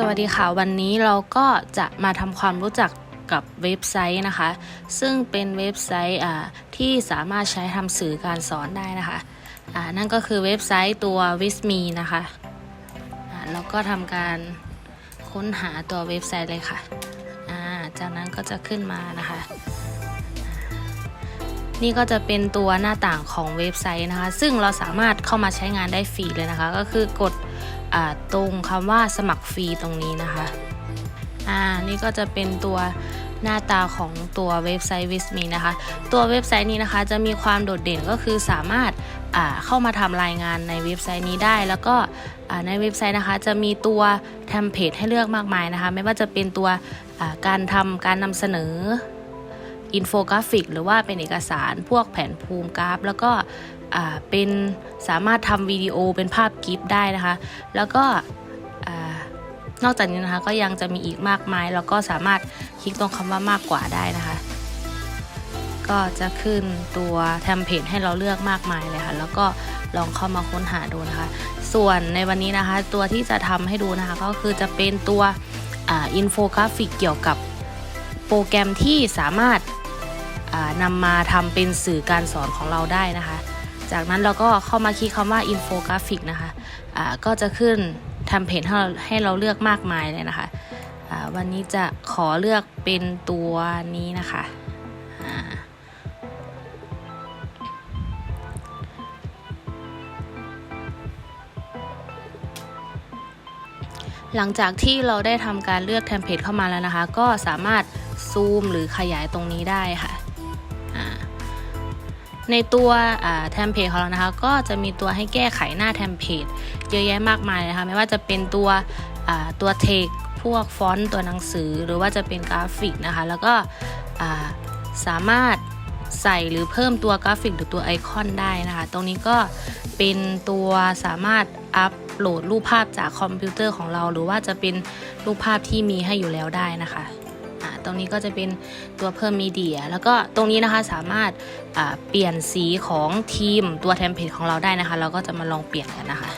สวัสดีค่ะ วันนี้เราก็จะมาทำความรู้จักกับเว็บไซต์นะคะ ซึ่งเป็นเว็บไซต์ที่สามารถใช้ทำสื่อการสอนได้นะคะนั่นก็คือเว็บไซต์ตัว w i s m e นะคะแล้วก็ทำการค้นหาตัวเว็บไซต์เลยค่ะ จากนั้นก็จะขึ้นมานะคะ นี่ก็จะเป็นตัวหน้าต่างของเว็บไซต์นะคะ ซึ่งเราสามารถเข้ามาใช้งานได้ฟรีเลยนะคะ ก็คือกด ตรงคำว่าสมัครฟรีตรงนี้นะคะ อ่า นี่ก็จะเป็นตัวหน้าตาของตัวเว็บไซต์ w i s m e นะคะ ตัวเว็บไซต์นี้นะคะจะมีความโดดเด่นก็คือสามารถเข้ามาทำรายงานในเว็บไซต์นี้ได้ แล้วก็ในเว็บไซต์นะคะจะมีตัวเทมเพลตให้เลือกมากมายนะคะ ไม่ว่าจะเป็นตัวการทำการนำเสนออินโฟกราฟิก หรือว่าเป็นเอกสารพวกแผนภูมิกราฟ แล้วก็ เป็นสามารถทำวิดีโอเป็นภาพกิฟได้นะคะ แล้วก็นอกจากนี้นะคะก็ยังจะมีอีกมากมาย แล้วก็สามารถคลิกตรงคำว่ามากกว่าได้นะคะ ก็จะขึ้นตัวเทมเพลตให้เราเลือกมากมายเลยค่ะ แล้วก็ลองเข้ามาค้นหาดูนะคะ ส่วนในวันนี้นะคะ ตัวที่จะทำให้ดูนะคะ ก็คือจะเป็นตัวอินโฟกราฟิกเกี่ยวกับโปรแกรมที่สามารถนำมาทำเป็นสื่อการสอนของเราได้นะคะ จากนั้นเราก็เข้ามาคลิกคำว่าอินโฟกราฟิกนะคะอ่าก็จะขึ้นทำเพจให้เราให้เราเลือกมากมายเลยนะคะอ่าวันนี้จะขอเลือกเป็นตัวนี้นะคะหลังจากที่เราได้ทำการเลือกเทมเพลตเข้ามาแล้วนะคะ ก็สามารถซูมหรือขยายตรงนี้ได้ค่ะ อ่า ในตัวเทมเพลตของเรานะคะ ก็จะมีตัวให้แก้ไขหน้าเทมเพลตเยอะแยะมากมายนะคะ ไม่ว่าจะเป็นตัวตัวเทคพวกฟอนต์ตัวหนังสือ หรือว่าจะเป็นกราฟิกนะคะ แล้วก็สามารถใส่หรือเพิ่มตัวกราฟิกหรือตัวไอคอนได้นะคะ ตรงนี้ก็เป็นตัวสามารถอัปโหลดรูปภาพจากคอมพิวเตอร์ของเรา หรือว่าจะเป็นรูปภาพที่มีให้อยู่แล้วได้นะคะ ตรงนี้ก็จะเป็นตัวเพิ่มมีเดีย แล้วก็ตรงนี้นะคะสามารถเปลี่ยนสีของทีมตัวเทมเพลตของเราได้นะคะ เราก็จะมาลองเปลี่ยนกันนะคะ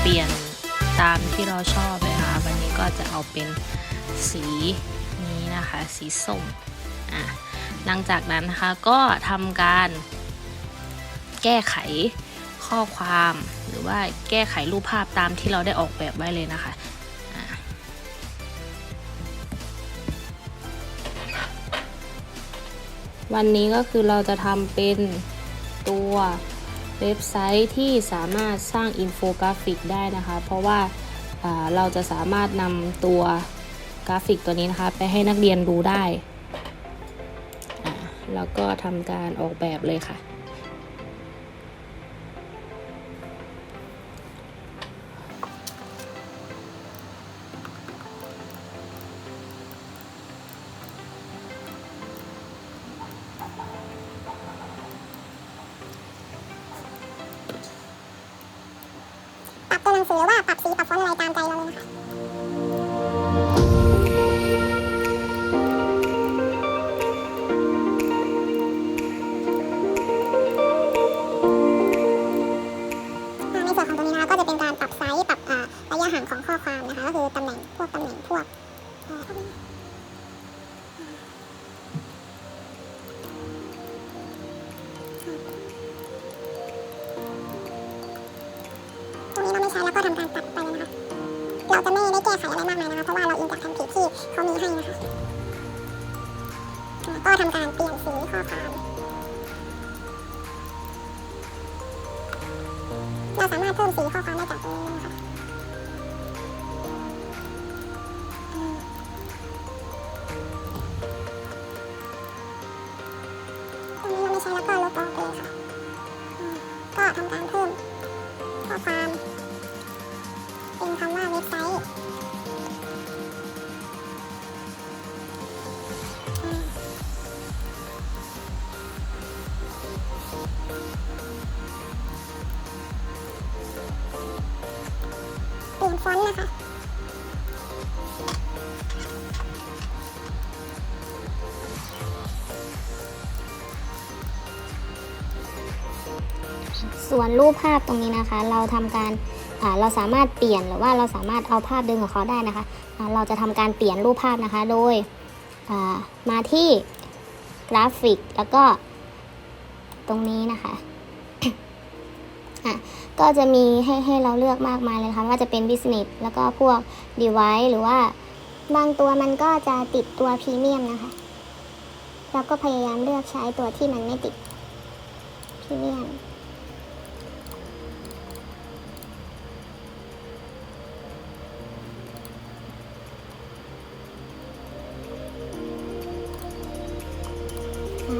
เปลี่ยนตามที่เราชอบเลยนะคะวันนี้ก็จะเอาเป็นสี นะคะสีส้มอะหลังจากนั้นนะคะก็ทำการแก้ไขข้อความหรือว่าแก้ไขรูปภาพตามที่เราได้ออกแบบไว้เลยนะคะวันนี้ก็คือเราจะทำเป็นตัวเว็บไซต์ที่สามารถสร้างอินโฟกราฟิกได้นะคะ เพราะว่าอ่าเราจะสามารถนำตัว กราฟิกตัวนี้นะคะ ไปให้นักเรียนดูได้ แล้วก็ทำการออกแบบเลยค่ะ ปรับตัวหนังสือหรือว่าปรับสีปรับฟอนต์อะไร ทำการตัดไปเลยนะคะเราจะไม่ได้แก้ไขอะไรมากมายนะคะเพราะว่าเราอินจากทมเพลตที่เขามีให้นะคะก็ทำการเปลี่ยนสีข้อความเราสามารถเพิ่มสีข้อความได้จากตรงนี้นะคะตรงนี้เราไม่ใช้แล้วก็ลบออกไปเลยค่ะก็ทำการเพิ่ม ฟอนต์นะคะส่วนรูปภาพตรงนี้นะคะ เราทำการเราสามารถเปลี่ยนหรือว่าเราสามารถเอาภาพดึงของเขาได้นะคะ เราจะทำการเปลี่ยนรูปภาพนะคะ โดยมาที่กราฟิกแล้วก็ตรงนี้นะคะ อะก็จะมีให้ให้เราเลือกมากมายเลยนะคะว่าจะเป็น business แล้วก็พวก device หรือว่าบางตัวมันก็จะติดตัวพรีเมียมนะคะ เราก็พยายามเลือกใช้ตัวที่มันไม่ติดพรีเมียม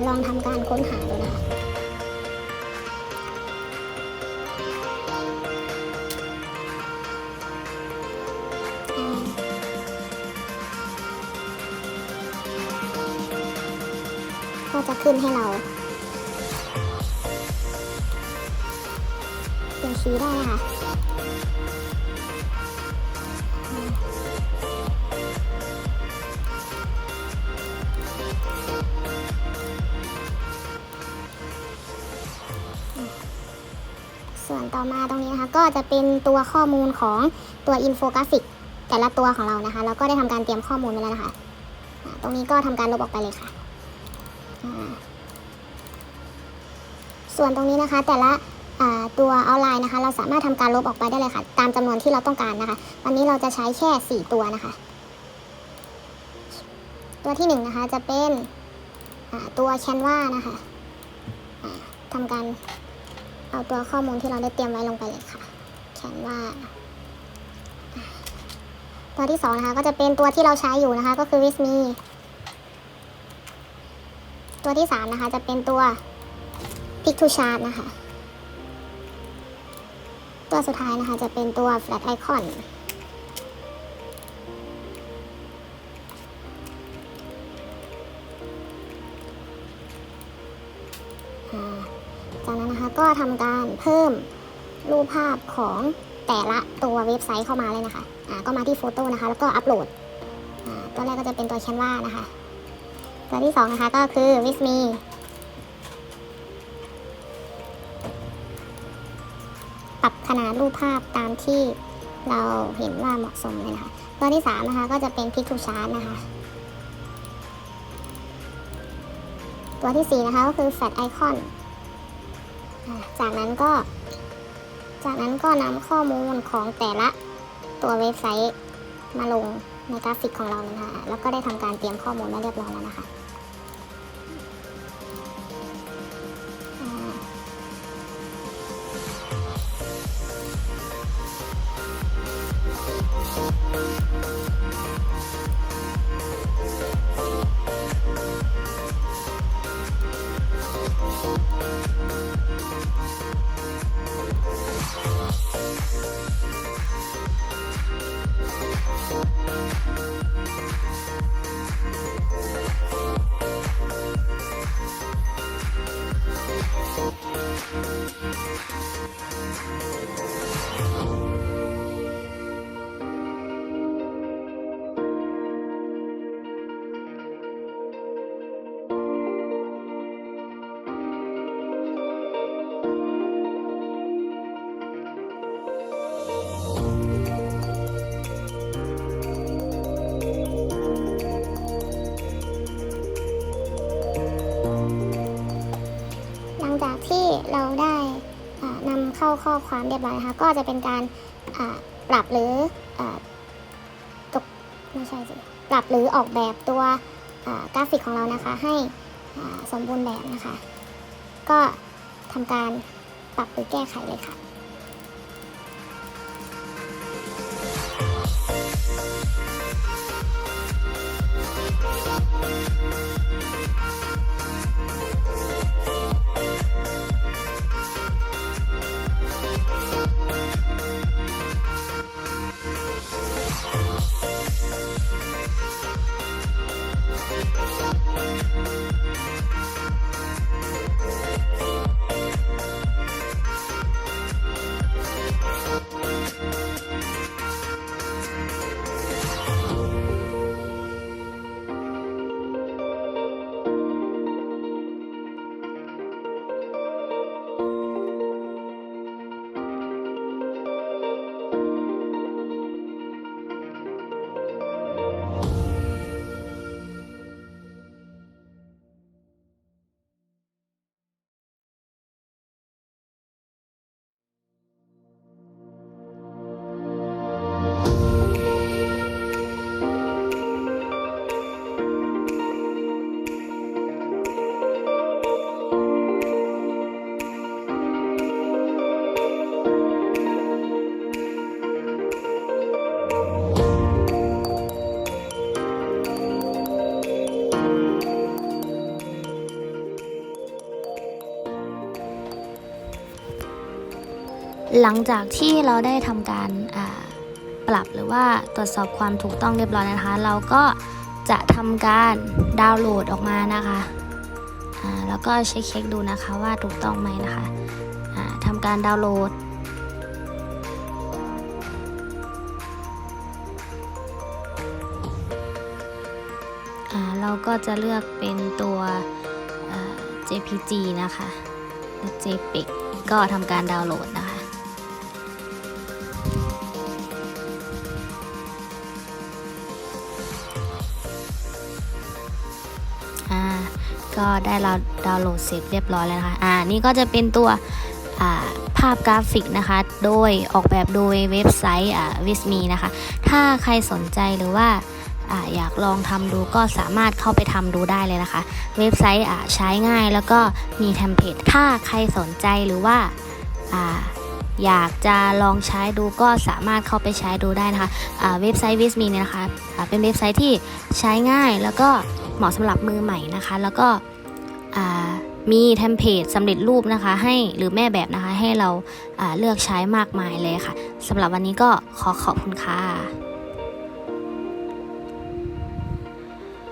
ลองทำการค้นหาดูนะคะ ขึ้นให้เราเปลี่ยนสีได้นะคะอ่าส่วนต่อมาตรงนี้นะคะก็จะเป็นตัวข้อมูลของตัวอินโฟกราฟิกแต่ละตัวของเรานะคะ เราก็ได้ทำการเตรียมข้อมูลไว้แล้วนะคะ ตรงนี้ก็ทำการลบออกไปเลยค่ะ ส่วนตรงนี้นะคะ แต่ละตัวเอาไลน์นะคะ เราสามารถทำการลบออกไปได้เลยค่ะ ตามจำนวนที่เราต้องการนะคะ วันนี้เราจะใช้แค่ 4 ตัวนะคะ ตัวที่1นงนะคะจะเป็นตัวแคนวานะคะอ่าทำการเอาตัวข้อมูลที่เราได้เตรียมไว้ลงไปเลยค่ะแคนวาตัวที่สองนะคะก็จะเป็นตัวที่เราใช้อยู่นะคะ ก็คือ w i s m e ตัวที่สามนะคะ จะเป็นตัว Pick to Chart นะคะ ตัวสุดท้ายนะคะจะเป็นตัว Flat Icon อ่าจากนั้นนะคะก็ทำการเพิ่มรูปภาพของแต่ละตัวเว็บไซต์เข้ามาเลยนะคะ อ่า ก็มาที่โฟโต้นะคะ แล้วก็อัปโหลด อ่า ตัวแรกก็จะเป็นตัวแคนวานะคะ ตัวที่สองนะคะก็คือ w i s m e ปรับขนาดรูปภาพตามที่เราเห็นว่าเหมาะสมเลยนะคะ ตัวที่สามนะคะก็จะเป็น Pick to Chart นะคะ ตัวที่สี่นะคะก็คือ Flat Icon อ่าจากนั้นก็ จากนั้นก็นำข้อมูลของแต่ละตัวเว็บไซต์มาลงในกราฟิกของเราเลยนะคะ แล้วก็ได้ทำการเตรียมข้อมูลไว้เรียบร้อยแล้วนะคะ ห ความเรียบร้อยนะคะก็จะเป็นการปรับหรือตกไม่ใช่สิปรับหรือออกแบบตัวกราฟิกของเรานะคะ ให้สมบูรณ์แบบนะคะ ก็ทำการปรับหรือแก้ไขเลยค่ะ หลังจากที่เราได้ทำการปรับหรือว่าตรวจสอบความถูกต้องเรียบร้อยนะคะ เราก็จะทำการดาวน์โหลดออกมานะคะแล้วก็เช็คเช็คดูนะคะว่าถูกต้องไหมนะคะทำการดาวน์โหลดเราก็จะเลือกเป็นตัว JPG นะคะ JPEG ก็ทำการดาวน์โหลดนะ ก็ได้เราดาวน์โหลดเสร็จเรียบร้อยแล้วนะคะอ่านี่ก็จะเป็นตัวภาพกราฟิกนะคะ โดยออกแบบโดยเว็บไซต์วิสมีนะคะ ถ้าใครสนใจหรือว่าออยากลองทำดูก็สามารถเข้าไปทำดูได้เลยนะคะ เว็บไซต์ใช้ง่ายแล้วก็มีเทมเพลตถ้าใครสนใจหรือว่าออยากจะลองใช้ดูก็สามารถเข้าไปใช้ดูได้นะคะเว็บไซต์วิสมีเนี่ยนะคะอ่าเป็นเว็บไซต์ที่ใช้ง่ายแล้วก็เหมาะสำหรับมือใหม่นะคะ แล้วก็มีเทมเพลตสำเร็จรูปนะคะให้หรือแม่แบบนะคะให้เราอ่าเลือกใช้มากมายเลยค่ะสำหรับวันนี้ก็ขอขอบคุณค่ะ